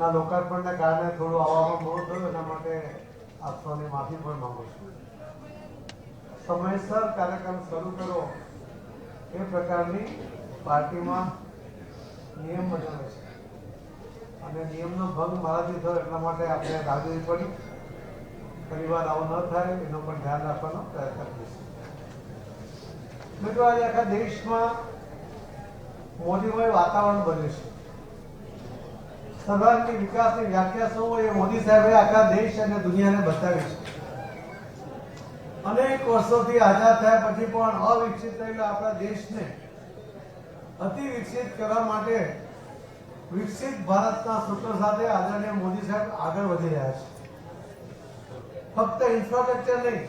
ના, લોકાર્પણને કારણે થોડું આવવામાં મોડું થયું, એના માટે આપ માફી પણ માંગુ છું. સમયસર કાર્યક્રમ શરૂ કરો. એ પ્રકારની પાર્ટીમાં નિયમ બનાવે છે. અને નિયમનો ભંગ મારાથી થયો એટલા માટે આપણે રાહ જોવી પડી. પરિવાર આવો ન થાય, એનો પણ ધ્યાન રાખવાનો પ્રયત્ન કરીશું. મિત્રો, આજે આખા દેશમાં મોદીમય વાતાવરણ બન્યું છે. સર્વાંગી વિકાસની વ્યાખ્યા શું એ મોદી સાહેબે આખા દેશ અને દુનિયાને બતાવી છે. અનેક વર્ષોથી આઝાદ થયા પછી પણ અવિકસિત થયેલા આપણા દેશને અતિ વિકસિત કરવા માટે વિકસિત ભારતના સૂત્ર સાથે આદરણીય મોદી સાહેબ આગળ વધી રહ્યા છે. ફક્ત ઇન્ફ્રાસ્ટ્રક્ચર નહીં,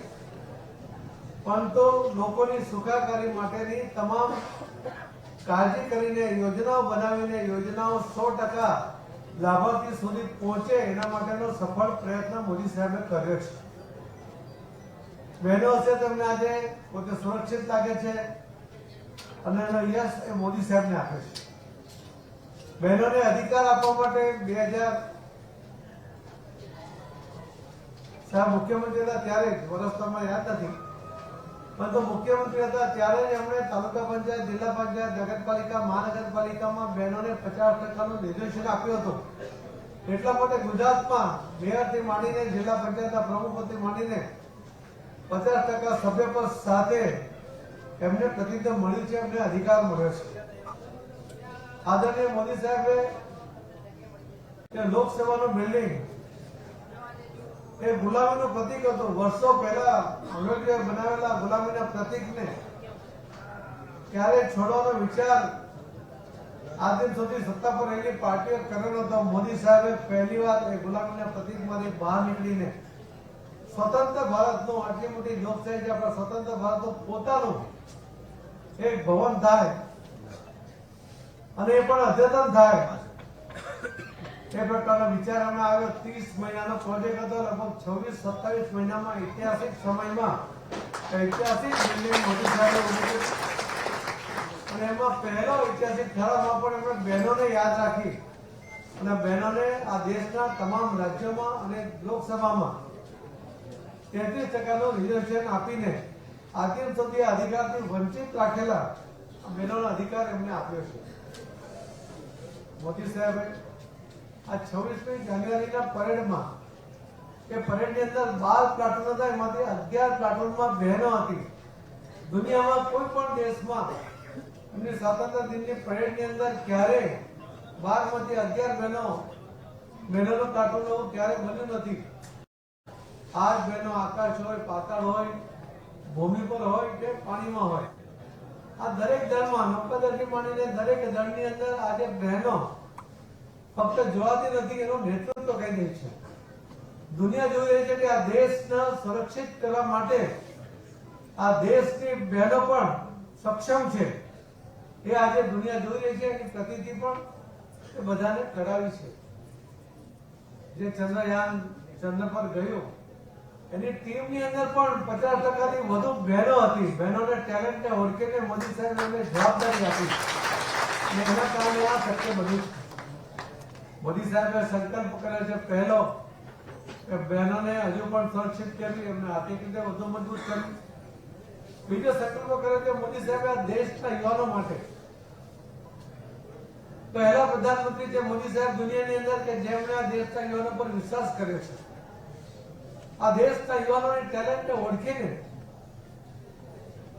પરંતુ લોકોની સુખાકારી માટેની તમામ કાળજી કરીને યોજનાઓ બનાવીને યોજનાઓ સો ટકા લાભાર્થી સુધી પહોંચે એના માટેનો સફળ પ્રયત્ન મોદી સાહેબે કર્યો છે. બહેનો છે તેમને આજે પોતે સુરક્ષિત લાગે છે અને એનો યશ એ મોદી સાહેબને આપે છે. બહેનોને અધિકાર આપવા માટે બે હજાર સાહેબ મુખ્યમંત્રી હતા ત્યારે જ વર્ષ તમને યાદ નથી. પરંતુ મુખ્યમંત્રી હતા, ત્યારે જ એમણે તાલુકા પંચાયત, જિલ્લા પંચાયત, નગરપાલિકા, મહાનગરપાલિકામાં બહેનોને પચાસ ટકાનું રિઝર્વેશન આપ્યું હતું. એટલા માટે ગુજરાતમાં મેયરથી માંડીને જિલ્લા પંચાયતના પ્રમુખોથી માંડીને પચાસ ટકા સભ્યપદ સાથે એમને પ્રતિનિધિત્વ મળ્યું છે, એમને અધિકાર મળ્યો છે. આદરણીય મોદી સાહેબે લોકસેવાનું બિલ્ડિંગ એ ગુલામીનું પ્રતીક હતું. વર્ષો પહેલા અંગ્રેજોએ બનાવેલા ગુલામીના પ્રતીકને ક્યારે છોડવાનો વિચાર આજ દિન સુધી સત્તા પર રહેલી પાર્ટીઓ કરેલો હતો મોદી સાહેબે પહેલી વાર એ ગુલામીના પ્રતીકમાંથી બહાર નીકળીને સ્વતંત્ર ભારતનું આટલી મોટી લોકશાહી છે આપણા સ્વતંત્ર ભારતનું પોતાનું એક ભવન થાય અને એ પણ અદ્યતન થાય. વિચાર આવ્યો. ત્રીસ મહિનાનો પ્રોજેક્ટ હતો. લગભગ છવ્વીસ, સત્તાવીસ મહિનામાં ઐતિહાસિક સમયમાં ઐતિહાસિક બિલ્ડિંગ મોદી અને એમાં પહેલો ઐતિહાસિક પણ એમણે બહેનોને યાદ રાખી. અને બહેનોને આ દેશના તમામ રાજ્યોમાં અને લોકસભામાં તેત્રીસ ટકાનું રિઝર્વેશન આપીને આદિમ સુધી અધિકારથી વંચિત રાખેલા બહેનોનો અધિકાર એમને આપ્યો છે. મોદી સાહેબે આ છવ્વીસમી જાન્યુઆરીના પરેડમાં એ પરેડની અંદર બાર પ્લાટુન હતા, એમાંથી અગિયાર પ્લાટુનમાં બહેનો હતી. દુનિયામાં કોઈ પણ દેશમાં એમની સ્વાતંત્ર્ય દિનની પરેડની અંદર ક્યારે બારમાંથી અગિયાર બહેનો, બહેનોનું પ્લાટુન એવું ક્યારે બન્યું નથી. આ બહેનો આકાશ હોય, પાતાળ હોય, ભૂમિ પર હોય કે પાણીમાં હોય. આ દરેક દળમાં નૌકાદળથી માંડીને દરેક દળની અંદર આજે બહેનો ફક્ત જોવાતી નથી, એનું નેતૃત્વ કરી રહી છે. દુનિયા જોઈ રહી છે કે આ દેશને સુરક્ષિત કરવા માટે આ દેશની બહેનો પણ સક્ષમ છે. એ આજે દુનિયા જોઈ રહી છે, એની પ્રતિતિ પણ એ બધાને કરાવી છે. જે ચંદ્રયાન ચંદ્ર પર ગયું, એની ટીમની અંદર પણ પચાસ ટકાથી વધુ બહેનો હતી. બહેનોને ટેલેન્ટને ઓળખીને મોદી સાહેબ એમને જવાબદારી આપી. એના કારણે આ શક્ય બન્યું છે. મોદી સાહેબે સંકલ્પ કર્યો છે, પહેલો, કે બહેનોને હજુ પણ સુરક્ષિત કરવી, એમને આર્થિક રીતે વધુ મજબૂત કરવી. બીજો સંકલ્પ કર્યો કે મોદી સાહેબે દેશના યુવાનો માટે પહેલા પ્રધાનમંત્રી છે મોદી સાહેબ દુનિયાની અંદર કે જેમણે આ દેશના યુવાનો પર વિશ્વાસ કર્યો છે. આ દેશના યુવાનોની ટેલેન્ટને ઓળખીને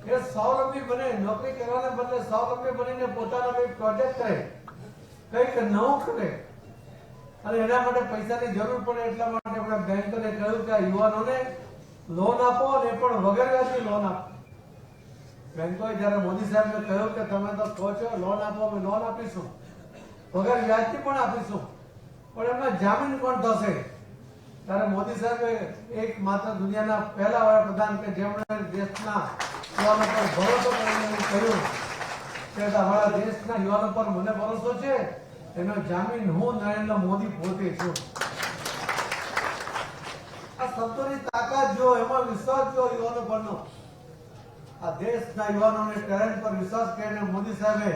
એ સ્વાવલંબી બને, નોકરી કરવાને બદલે સ્વાવલંબી બનીને પોતાનો કંઈક પ્રોજેક્ટ કરે, કંઈક નવું કરે અને એના માટે પૈસાની જરૂર પડે એટલા માટે આપણે બેંકોને કહ્યું કે યુવાનોને લોન આપો અને પણ વગર વ્યાજની લોન આપો. બેંકોએ જ્યારે મોદી સાહેબને કહ્યું કે તમે તો કહો છો લોન આપો, અમે લોન આપીશું. વગર વ્યાજથી પણ આપીશું. પણ એમના જામીન કોણ થશે. ત્યારે મોદી સાહેબે એક માત્ર દુનિયાના પહેલા વડાપ્રધાન કે જેમણે દેશના યુવાનો પર ભરોસો કરીને કહ્યું કે તમારા દેશના યુવાનો પર મને ભરોસો છે એનો જામીન હું નરેન્દ્ર મોદી પોતે છું. આ શબ્દોની તાકાત જો, એમાં વિશ્વાસ જો યુવાનો પરનો. આ દેશના યુવાનોને ટેલેન્ટ પર વિશ્વાસ કરીને મોદી સાહેબે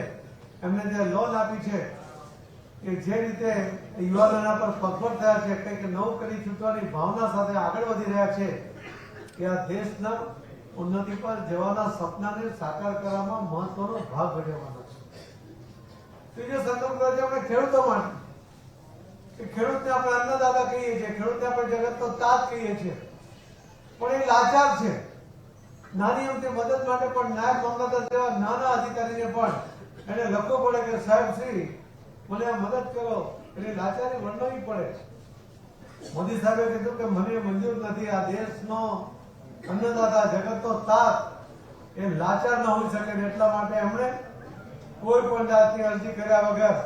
એમને જે લોન આપી છે કે જે રીતે યુવાનોના પર પગભર થયા છે, કંઈક નવું કરી છૂટવાની ભાવના સાથે આગળ વધી રહ્યા છે કે આ દેશના ઉન્નતિ પર જવાના સપનાને સાકાર કરવામાં મહત્વનો ભાગ ભજવવાનો લખવું પડે કે, સાહેબ શ્રી, મને આ મદદ કરો. એટલે લાચારી વર્ણવવી પડે મોદી સાહેબે કીધું કે, મને મંજૂર નથી. આ દેશનો અન્નદાતા, જગતનો તાત એ લાચાર ન હોઈ શકે એટલા માટે એમણે કોઈ પણ જાતની અરજી કર્યા વગર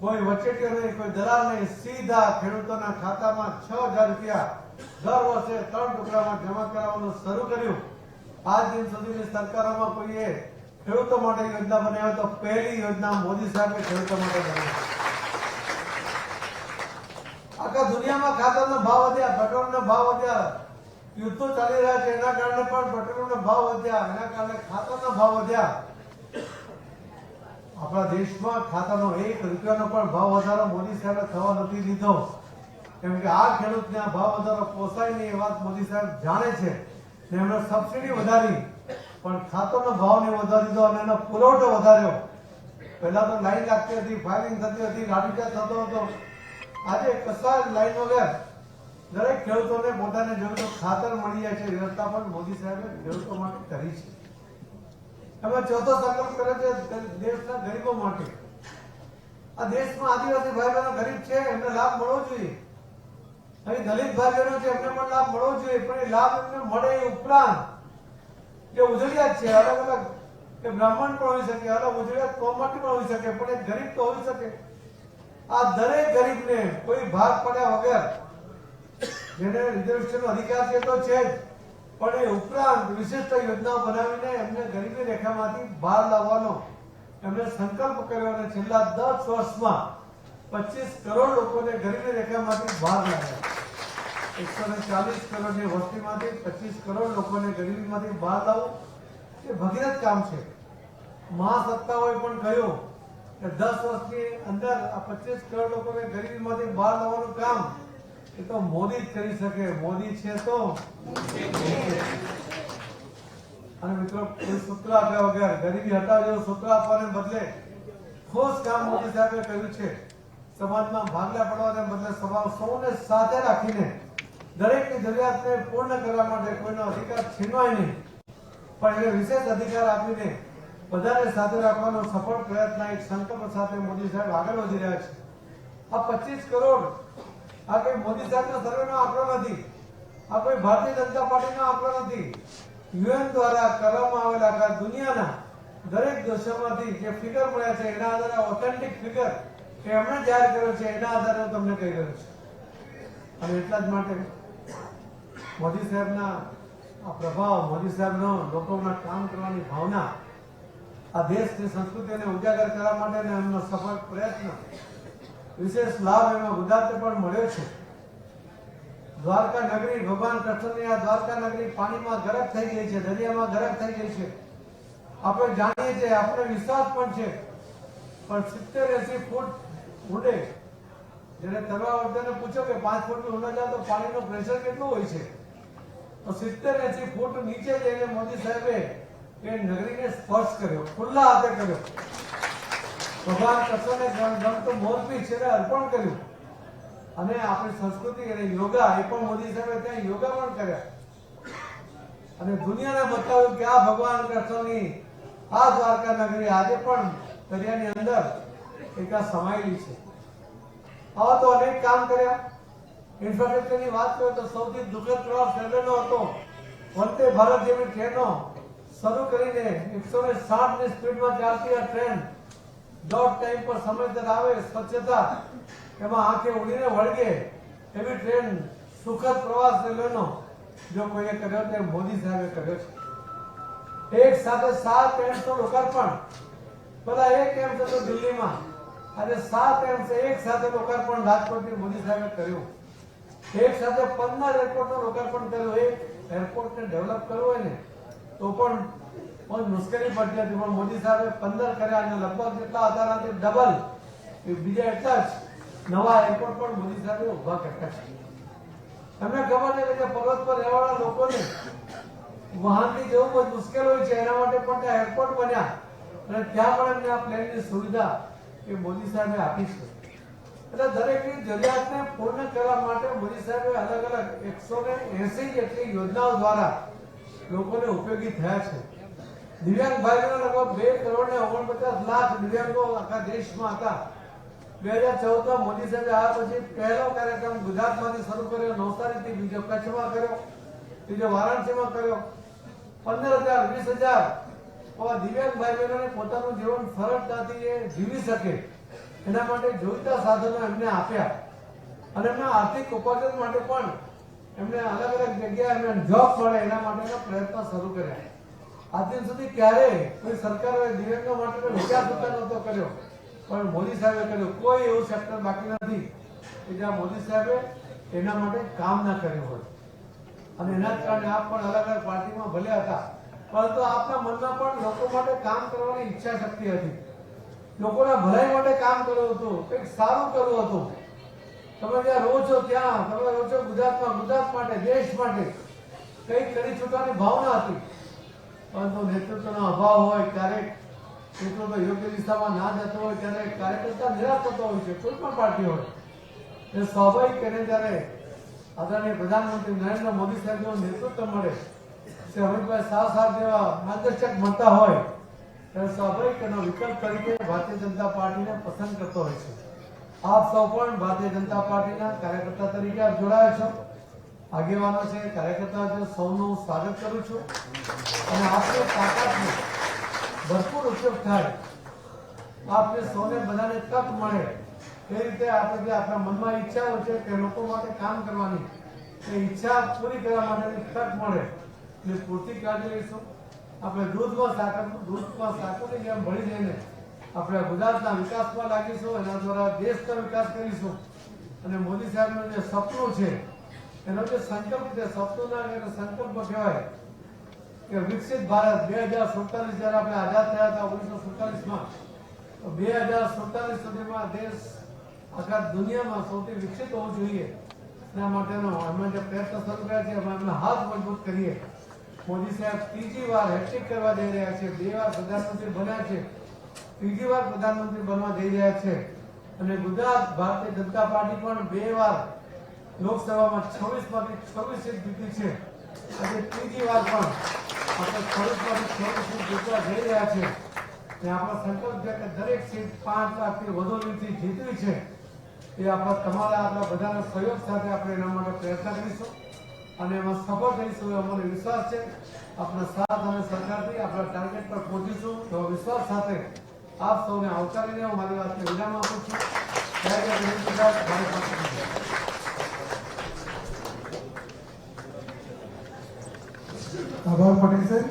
કોઈ વચેટીઓ નહીં, કોઈ દલાલ નહીં, સીધા ખેડૂતોના ખાતામાં છ હજાર રૂપિયા દર વર્ષે ત્રણ ટુકડામાં જમા કરાવવાનું શરૂ કર્યું. આજ દિન સુધીની સરકારોમાં કોઈએ ખેડૂતો માટે યોજના બનાવી તો પહેલી યોજના મોદી સાહેબે ખેડૂતો માટે બનાવી આખા દુનિયામાં ખાતરનો ભાવ વધ્યા, પેટ્રોલનો ભાવ વધ્યા, યુદ્ધો ચાલી રહ્યા છે, એના કારણે પણ પેટ્રોલનો ભાવ વધ્યા, એના કારણે ખાતરના ભાવ વધ્યા. આપણા દેશમાં ખાતાનો એક રૂપિયાનો પણ ભાવ વધારો મોદી સાહેબે થવા નથી દીધો. કેમ કે આ ખેડૂતને આ ભાવ વધારો પોસાય નહીં એ વાત મોદી સાહેબ જાણે છે. ને એમણે સબસિડી વધારી, પણ ખાતરનો ભાવ નહીં વધારી દીધો અને એનો પુરવઠો વધાર્યો. પહેલા તો લાઈન લાગતી હતી ફાયરિંગ થતી હતી લાઠીચાર્જ થતો હતો. આજે કશા લાઈન વગર દરેક ખેડૂતોને પોતાને જરૂર ખાતર મળી જાય છે, વ્યવસ્થા પણ મોદી સાહેબે ખેડૂતો માટે કરી છે. એમાં ચોથો સંકલ્પ કરે છે દેશના ગરીબો માટે. આ દેશમાં આદિવાસી ભાઈ બહેનો ગરીબ છે, એમને લાભ મળવો જોઈએ. અહીં દલિત ભાઈ બહેનો છે, એમને પણ લાભ મળવો જોઈએ, પણ એ લાભ એમને મળે એ ઉપરાંત જે ઉજળિયાત છે, અલગ અલગ કે બ્રાહ્મણ પણ હોઈ શકે, અલગ ઉજળિયાત કોમમાંથી પણ હોઈ શકે, પણ એ ગરીબ તો હોઈ શકે. આ દરેક ગરીબને કોઈ ભાગ પડ્યા વગર જેને રિઝર્વેશનનો અધિકાર છે તો છે જ. પણ એ ઉપરાંત વિશિષ્ટ યોજનાઓ બનાવીને એમને ગરીબી રેખામાંથી બહાર લાવવાનો એમને સંકલ્પ કર્યો અને છેલ્લા દસ વર્ષમાં પચીસ કરોડ લોકોને ગરીબી રેખામાંથી બહાર લાવ્યા. એકસો ને ચાલીસ કરોડની વસ્તીમાંથી પચીસ કરોડ લોકોને ગરીબીમાંથી બહાર લાવવું એ ભગીરથ કામ છે. મહાસત્તાઓએ પણ કહ્યું કે દસ વર્ષની અંદર આ પચીસ કરોડ લોકોને ગરીબીમાંથી બહાર લાવવાનું કામ એ તો મોદી જ કરી શકે. મોદી છે તો. અને મિત્રો, કોઈ સૂત્ર આપ્યા વગર, ગરીબી હટાવ જેવું સૂત્ર આપવાને બદલે ઠોસ કામ મોદી સાહેબે કર્યું છે. સમાજમાં ભાગલા પડવાને બદલે સમાજ સૌને સાથે રાખીને દરેકની જરૂરિયાતને પૂર્ણ કરવા માટે કોઈનો અધિકાર છીનવાય નહીં. પણ એને વિશેષ અધિકાર આપીને બધાને સાથે રાખવાનો સફળ પ્રયત્ન એક સંકલ્પ સાથે મોદી સાહેબ આગળ વધી રહ્યા છે. આ પચીસ કરોડ આ કોઈ મોદી સાહેબના સર્વેનો આંકડો નથી. આ કોઈ ભારતીય જનતા પાર્ટીનો આંકડો નથી. યુએન દ્વારા કરવામાં આવેલા આખા દુનિયાના દરેક દેશોમાંથી જે ફિગર મળ્યા છે, એના આધારે ઓથેન્ટિક ફિગર કે એમણે જાહેર કર્યો છે, એના આધારે હું તમને કહી રહ્યો છું. અને એટલા જ માટે મોદી સાહેબના આ પ્રભાવ, મોદી સાહેબનો લોકોના કામ કરવાની ભાવના આ દેશની સંસ્કૃતિને ઉજાગર કરવા માટેનો એમનો સફળ પ્રયત્ન વિશેષ લાભ એમાં ગુજરાતને પણ મળ્યો છે. દ્વારકા નગરી ભગવાન કૃષ્ણની આ દ્વારકા નગરી પાણીમાં ગરક થઈ ગઈ છે, દરિયામાં ગરક થઈ ગઈ છે. આપણે જાણીએ છીએ આપણે વિશ્વાસ પણ છે. પણ સિત્તેર એસી ફૂટ ઊંડે જેને તરવાવર્ધને પૂછ્યો પૂછો કે પાંચ ફૂટની ઊંડા જાય તો પાણીનું પ્રેશર કેટલું હોય છે? તો સિત્તેર એસી ફૂટ નીચે જઈને મોદી સાહેબે એ નગરીને સ્પર્શ કર્યો, ખુલ્લા હાથે કર્યો. ભગવાન કૃષ્ણને ગમતું મોરપીંછ છે અર્પણ કર્યું. અને આપણી સંસ્કૃતિ અને યોગા, એ પણ મોદી સાહેબે ત્યાં યોગા પણ કર્યા. અને દુનિયાને બતાવ્યું કે આ ભગવાન કૃષ્ણની આ દ્વારકા નગરી આજે પણ દરિયાની અંદર એક સમાયેલી છે. આવા તો અનેક કામ કર્યા. ઇન્ફ્રાસ્ટ્રક્ચરની વાત કરીએ તો સૌથી દુઃખદ પ્રવાસ રેલવેનો હતો. વંદે ભારત જેવી ટ્રેનો શરૂ કરીને એકસો ને સાઠની સ્પીડમાં ચાલતી આ ટ્રેન દોઢ ટાઈમ પર સમયસર આવે, સ્વચ્છતા એમાં આંખે ઉડીને વળગે એવી ટ્રેન સુખદ પ્રવાસ રેલવેનો જો કોઈએ કર્યો તો મોદી સાહેબે કર્યો છે. એક સાથે સાત એમ્સનું લોકાર્પણ. પેલા એક એમ્સ હતું દિલ્હીમાં. આજે સાત એમ્સ એક સાથે લોકાર્પણ રાજકોટથી મોદી સાહેબે કર્યું. એક સાથે પંદર એરપોર્ટનું લોકાર્પણ કર્યું. એક એરપોર્ટને ડેવલપ કરવું હોય ને, તો પણ બહુ મુશ્કેલી પડતી હતી, પણ મોદી સાહેબે પંદર કર્યા અને લગભગ જેટલા હતા એનાથી ડબલ બીજા એટલા જ નવા એરપોર્ટ પણ મોદી સાહેબે ઊભા કર્યા છે. તમને ખબર છે કે પર્વત પર રહેવાના લોકોને વાહનની જવું બહુ મુશ્કેલ હોય છે, એના માટે પણ ત્યાં એરપોર્ટ બન્યા. અને ત્યાં પણ એમને આ પ્લેનની સુવિધા એ મોદી સાહેબે આપી છે. એટલે દરેકની જરૂરિયાતને પૂર્ણ કરવા માટે મોદી સાહેબે અલગ અલગ એકસો ને એસી જેટલી યોજનાઓ દ્વારા લોકોને ઉપયોગી થયા છે. દિવ્યાંગ ભાઈઓના લગભગ બે કરોડ ને ઓગણપચાસ લાખ દિવ્યાંગો આખા દેશમાં હતા. બે હજાર ચૌદમાં મોદી સાહેબે આવ્યા પછી પહેલો કાર્યક્રમ ગુજરાતમાંથી શરૂ કર્યો, નવસારીથી બીજો કચ્છમાં કર્યો, ત્રીજો વારાણસીમાં કર્યો. પંદર હજાર, વીસ હજાર દિવ્યાંગ ભાઈ બહેનોને પોતાનું જીવન સરળતાથી એ જીવી શકે. એના માટે જોઈતા સાધનો એમને આપ્યા. અને એમના આર્થિક ઉપાર્જન માટે પણ એમને અલગ અલગ જગ્યાએ એમને જોબ મળે એના માટેના પ્રયત્ન શરૂ કર્યા. આજ સુધી ક્યારેય કોઈ સરકારે દિવ્યાંગો માટે ઉત્તર નહોતો કર્યો. પણ મોદી સાહેબે કર્યો. કોઈ એવું સેક્ટર બાકી નથી કે જ્યાં મોદી સાહેબે એના માટે કામ ના કર્યું હોય. અને એના જ કારણે આપ પણ અલગ અલગ પાર્ટીમાં ભલે હતા. પરંતુ આપના મનમાં પણ લોકો માટે કામ કરવાની ઈચ્છા શક્તિ હતી. લોકોના ભલાઈ માટે કામ કરવું હતું. કંઈક સારું કરવું હતું. તમે જ્યાં રહો છો ત્યાં, તમે રહો છો ગુજરાતમાં, ગુજરાત માટે, દેશ માટે કંઈક કરી છૂટવાની ભાવના હતી. પરંતુ નેતૃત્વનો અભાવ હોય, ક્યારેક નેતૃત્વ યોગ્ય દિશામાં ના જતો હોય ત્યારે કાર્યકર્તા નિરાશ થતો હોય છે, કોઈ પણ પાર્ટી હોય. એ સ્વાભાવિક એને ત્યારે આદરણીય પ્રધાનમંત્રી નરેન્દ્ર મોદી સાહેબનું નેતૃત્વ મળે. શ્રી અમિતભાઈ શાહ સાહેબ જેવા માર્ગદર્શક મળતા હોય ત્યારે સ્વાભાવિક એનો વિકલ્પ તરીકે ભારતીય જનતા પાર્ટીને પસંદ કરતો હોય છે. આપ સૌ પણ ભારતીય જનતા પાર્ટીના કાર્યકર્તા તરીકે આપ જોડાયા છો. આગેવાનો છે કાર્યકર્તા છે સૌનું સ્વાગત કરું છું. અને આપણે તાકાતનો ભરપૂર ઉપયોગ થાય. આપણે સૌને બધાને તક મળે. એ રીતે આપણે જે આપણા મનમાં ઈચ્છાઓ છે કે લોકો માટે કામ કરવાની, એ ઈચ્છા પૂરી કરવા માટેની તક મળે. એટલે પૂરતી કાળજી લઈશું. આપણે દૂધમાં સાકર દૂધમાં સાકરની જેમ ભળી જઈને આપણે ગુજરાતના વિકાસમાં લાગીશું, એના દ્વારા દેશનો વિકાસ કરીશું. અને મોદી સાહેબનું જે સપનું છે, એનો જે સંકલ્પ છે, સપનું ના સંકલ્પ કહેવાય. કે વિકસિત ભારત બે હજાર સુડતાલીસ જ્યારે આપણે આઝાદ થયા હતા ઓગણીસો સુડતાલીસમાં, તો બે હજાર સુડતાલીસ સુધીમાં દેશ આખા દુનિયામાં સૌથી વિકસિત હોવું જોઈએ. એના માટેનો અમે જે પ્રયત્ન શરૂ કર્યા છે. અમે એમના હાથ મજબૂત કરીએ. મોદી સાહેબ ત્રીજી વાર હેટ્રિક કરવા જઈ રહ્યા છે. બે વાર પ્રધાનમંત્રી બન્યા છે. ત્રીજી વાર પ્રધાનમંત્રી બનવા જઈ રહ્યા છે. અને ગુજરાત, ભારતીય જનતા પાર્ટી પણ બે વાર લોકસભામાં છવ્વીસમાંથી છવ્વીસ સીટ જીતી છે. આજે ત્રીજી વાર પણ આપણે જીતવા જઈ રહ્યા છે? ને આપણો સંકલ્પ છે કે દરેક પાંચ લાખથી વધુ લીડથી જીતવી છે. એ આપણા તમારા, આપણા બધાના સહયોગ સાથે આપણે એના માટે પ્રયત્ન કરીશું અને એમાં સફળ થઈશું એ મને વિશ્વાસ છે. આપણા સાથ અને સરકારથી આપણા ટાર્ગેટ પર પહોંચીશું એવો વિશ્વાસ સાથે આપ સૌને આવકારીને હું મારી વાતને વિરામ આપું છું ગણેશ ગુજરાત ભારત માતા કી જય. આભાર પટેલ સાહેબ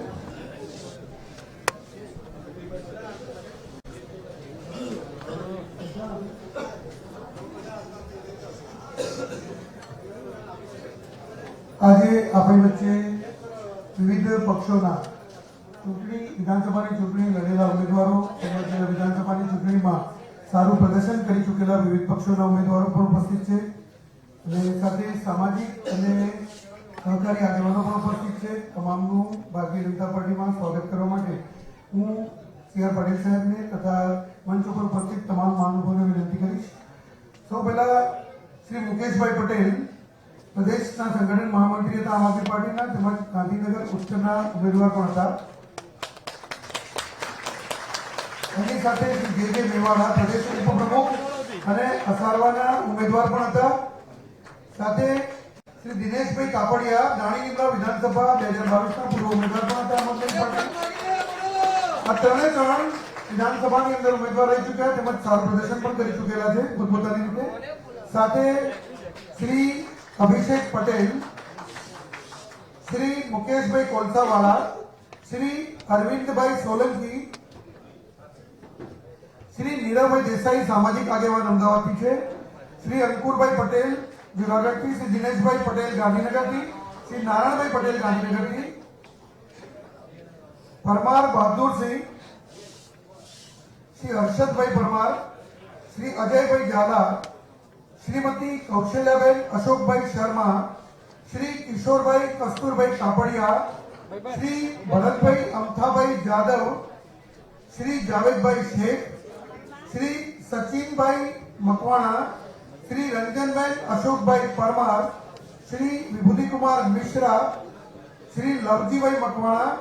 આજે આપણી વચ્ચે વિવિધ પક્ષોના ચૂંટણી, વિધાનસભાની ચૂંટણી લડેલા ઉમેદવારો તેમજ વિધાનસભાની ચૂંટણીમાં સારું પ્રદર્શન કરી ચૂકેલા વિવિધ પક્ષોના ઉમેદવારો પણ ઉપસ્થિત છે. અને સાથે સામાજિક અને સહકારી આગેવાનો પણ ઉપસ્થિત છે. તમામનું ભારતીય જનતા પાર્ટીમાં સ્વાગત કરવા માટે હું સી આર પટેલ સાહેબને તથા મંચ ઉપર ઉપસ્થિત તમામ મહાનુભાવોને વિનંતી કરીશ. સૌ પહેલા શ્રી મુકેશભાઈ પટેલ પ્રદેશના સંગઠન મહામંત્રી હતા, આમ આદમી પાર્ટીના, તેમજ ગાંધીનગર ઉત્તરના ઉમેદવાર પણ હતા. એની સાથે શ્રી જે જે મેવાડા પ્રદેશ ઉપપ્રમુખ અને અસારવાના ઉમેદવાર પણ હતા. સાથે શ્રી દિનેશભાઈ કાપડિયા દાણી લીમડા વિધાનસભા, બે હજાર બાવીસના પૂર્વ ઉમેદવાર પણ હતા આ ત્રણે ત્રણ વિધાનસભાની અંદર ઉમેદવાર રહી ચૂક્યા, તેમજ સારું પ્રદર્શન પણ કરી ચૂકેલા છે પોતપોતાની રીતે સાથે શ્રી અભિષેક પટેલ, શ્રી મુકેશભાઈ કોલસાવાળા, શ્રી અરવિંદભાઈ સોલંકી, શ્રી નીરવભાઈ દેસાઈ સામાજિક આગેવાન અમદાવાદથી છે, શ્રી અંકુરભાઈ પટેલ જુનાગઢથી શ્રી દિનેશભાઈ પટેલ ગાંધીનગરથી શ્રી નારાયણભાઈ પટેલ ગાંધીનગરથી પરમાર બહાદુરસિંહ શ્રી હર્ષદભાઈ પરમાર શ્રી અજયભાઈ ઝાલા શ્રીમતી કૌશલ્યાબેન અશોકભાઈ શર્મા શ્રી કિશોરભાઈ કસ્તુરભાઈ કાપડિયા શ્રી ભરતભાઈ અમથાભાઈ જાદવ શ્રી જાવેદભાઈ શેખ શ્રી સચિનભાઈ મકવાણા શ્રી રંજનબેન અશોકભાઈ પરમાર શ્રી વિભૂતિકુમાર મિશ્રા શ્રી લવજીભાઈ મકવાણા